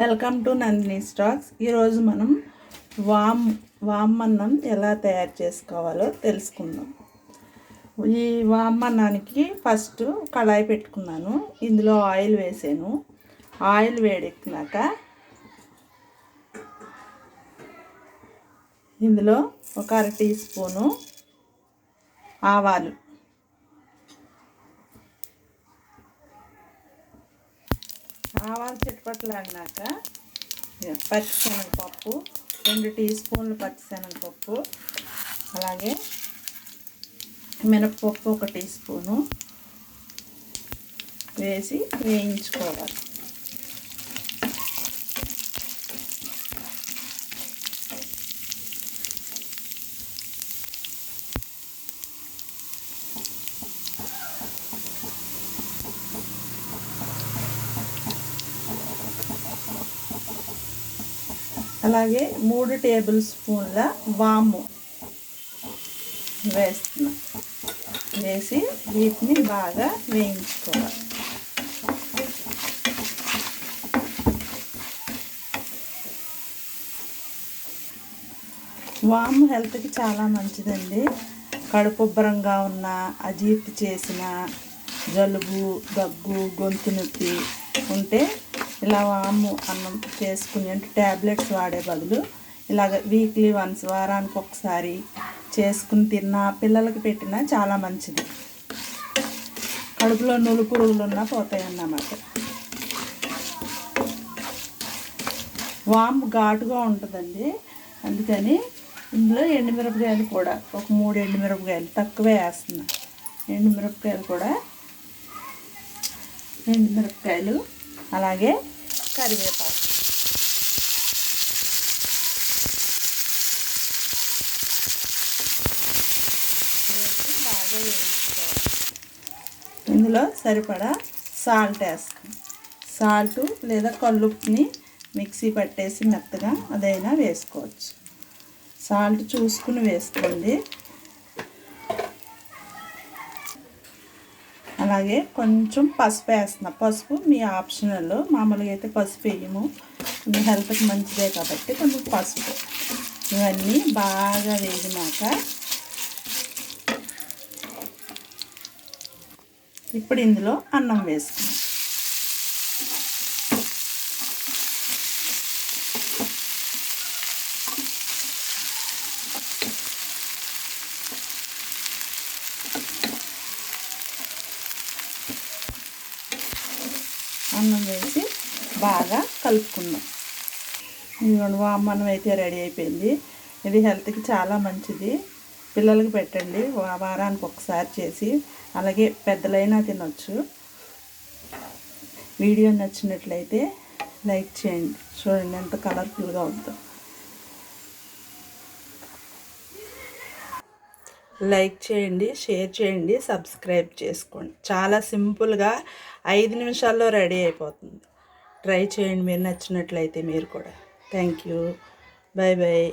Welcome to Nandini stocks. ఈరోజు మనం వామ్ వామన్నం ఎలా తయారు చేసుకోవాలో తెలుసుకుందాం. ఈ వామన్నానికి ఫస్ట్ కళాయి పెట్టుకున్నాను. ఇందులో ఆయిల్ వేసాను. ఆయిల్ వేడెక్కినాక ఇందులో ఒక అర టీ స్పూను ఆవాలు ఆవాలు చిట్పట్లాడినాక పచ్చిశనగపప్పు రెండు టీ స్పూన్లు పచ్చిశనగపప్పు అలాగే మినపప్పు ఒక టీ స్పూను వేసి వేయించుకోవాలి. అలాగే మూడు టేబుల్ స్పూన్ల వాము వేస్తున్నా. వేసి వీటిని బాగా వేయించుకోవాలి. వాము హెల్త్కి చాలా మంచిదండి. కడుపుబ్బరంగా ఉన్న అజీర్తి చేసిన జలుబు దగ్గు గొంతు నొప్పి ఉంటే ఇలా వాము అన్నం చేసుకుని అంటే ట్యాబ్లెట్స్ వాడే బదులు ఇలాగ వీక్లీ వన్స్ వారానికి ఒకసారి చేసుకుని తిన్నా పిల్లలకి పెట్టినా చాలా మంచిది. కడుపులో నులు పురుగులు ఉన్నా పోతాయి అన్నమాట వాము ఘాటుగా ఉంటుందండి. అందుకని ఇందులో ఎండుమిరపకాయలు కూడా ఒక మూడు ఎండుమిరపకాయలు తక్కువే వేస్తున్నా. ఎండుమిరపకాయలు కూడా ఎండుమిరపకాయలు అలాగే కరివేపాకు. వేసి బాగా వేయించుకోవాలి. ఇందులో సరిపడా సాల్ట్ వేస్తాం. సాల్ట్ లేదా కల్లుప్పుని మిక్సీ పట్టేసి మెత్తగా అదైనా వేసుకోవచ్చు. సాల్ట్ చూసుకుని వేసుకోండి. అలాగే కొంచెం పసుపు వేస్తున్నా. పసుపు మీ ఆప్షనల్. మామూలుగా అయితే పసుపు వేయము. మీ హెల్త్కి మంచిదే కాబట్టి కొంచెం పసుపు. ఇవన్నీ బాగా వేగినాక ఇప్పుడు ఇందులో అన్నం వేసుకున్నాం అన్నం వేసి బాగా కలుపుకుందాం. ఇదిగోండి వామన్నం అయితే రెడీ అయిపోయింది. ఇది హెల్త్కి చాలా మంచిది. పిల్లలకి పెట్టండి. వారానికి ఒకసారి చేసి అలాగే పెద్దలైనా తినొచ్చు. వీడియో నచ్చినట్లయితే లైక్ చేయండి. చూడండి ఎంత కలర్ఫుల్గా ఉందో. లైక్ చేయండి షేర్ చేయండి సబ్స్క్రైబ్ చేసుకోండి. చాలా సింపుల్గా ఐదు నిమిషాల్లో రెడీ అయిపోతుంది. ట్రై చేయండి మీరు నచ్చినట్లయితే మీరు కూడా. Thank you. Bye bye